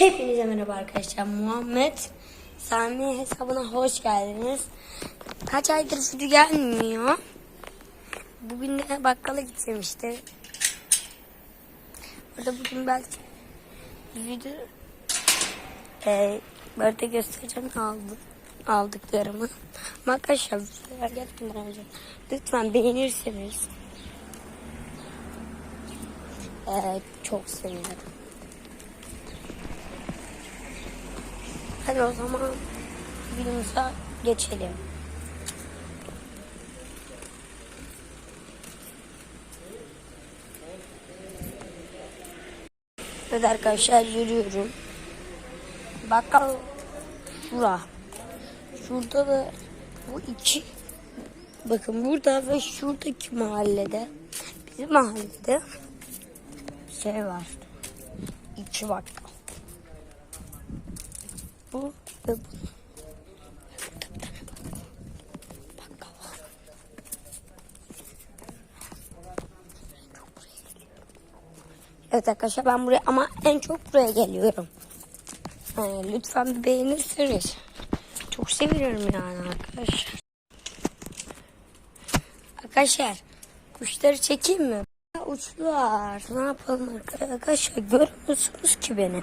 Hepinize merhaba arkadaşlar. Muhammed Sami hesabına hoş geldiniz. Kaç aydır video gelmiyor. Bugün de bakkala gideceğim işte. Burada bugün belki video e, böyle göstereceğim aldım, aldıklarımı. Ama arkadaşlar önce lütfen beğenirseniz e, çok sevinirim. Hadi o zaman videomuza geçelim. Evet arkadaşlar yürüyorum. Bakkal şura. Şurada da bu iki bakın burada ve şuradaki mahallede bizim mahallede şey var. İki bakkal. Bu ve bu. Evet arkadaşlar ben buraya ama en çok buraya geliyorum. Yani lütfen bir beğenirseniz. Çok seviyorum yani arkadaşlar. Arkadaşlar kuşları çekeyim mi? Uçlular. Ne yapalım arkadaşlar? Görmüyorsunuz ki beni.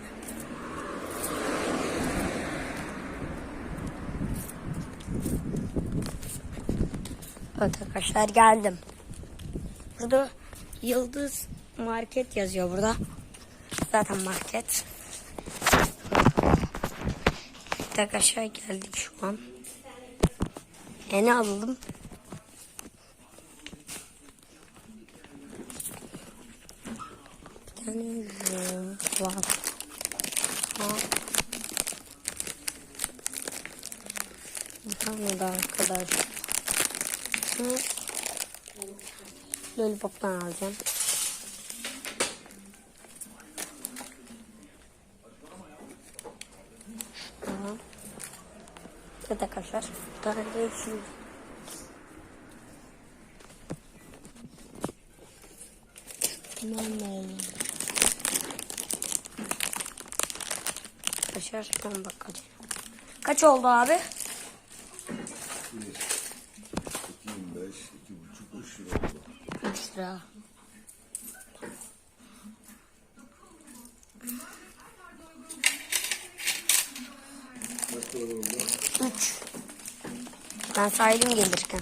Evet arkadaşlar geldim. Burada Yıldız Market yazıyor burada. Zaten market. Evet arkadaşlar geldik şu an. E ne alalım? Bir tane var. Bir tane daha arkadaşlar. Hı. Lollipop'tan alacağım. Bir tane de şu. Tamam oğlum. Arkadaşlar ben bakacağım. Kaç oldu abi? 25, iki buçuk, üç lira oldu. 3 lira. Kaç para oldu? 3. Ben saydım gelirken.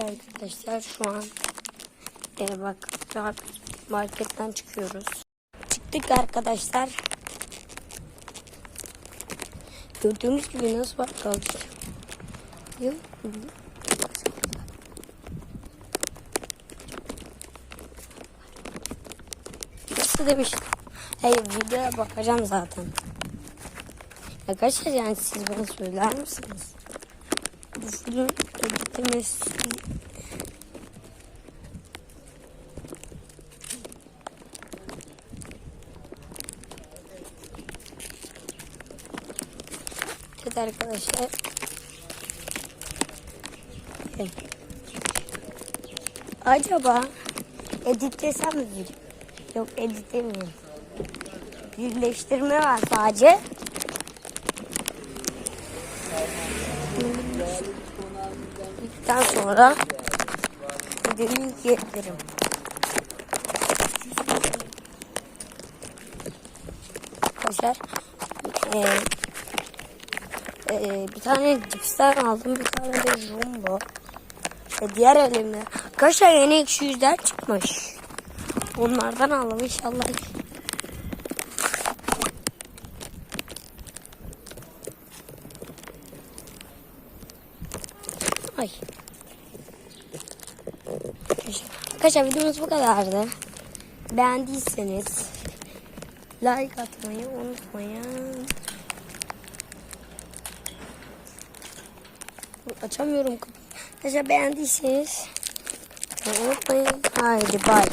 Arkadaşlar şu an e, bak marketten çıkıyoruz. Çıktık arkadaşlar. Gördüğümüz gibi nasıl bakkal Yok. Nasıl demiştim. Hayır videoya bakacağım zaten. Arkadaşlar yani siz bana söyler misiniz? Bu film editlemesi arkadaşlar. Evet. Acaba editlesem mi? Yok editlemiyorum. Birleştirme var sadece. Bittikten sonra videoyu yüklerim. Arkadaşlar ee, bir tane cipsten aldım. Bir tane de jumbo. Ve diğer elimde. Arkadaşlar yeni ekşi yüzler çıkmış. Onlardan alalım inşallah. Ay. Arkadaşlar videomuz bu kadardı. Beğendiyseniz like atmayı unutmayın. Açamıyorum. Arkadaşlar beğendiyseniz unutmayın. Haydi bay.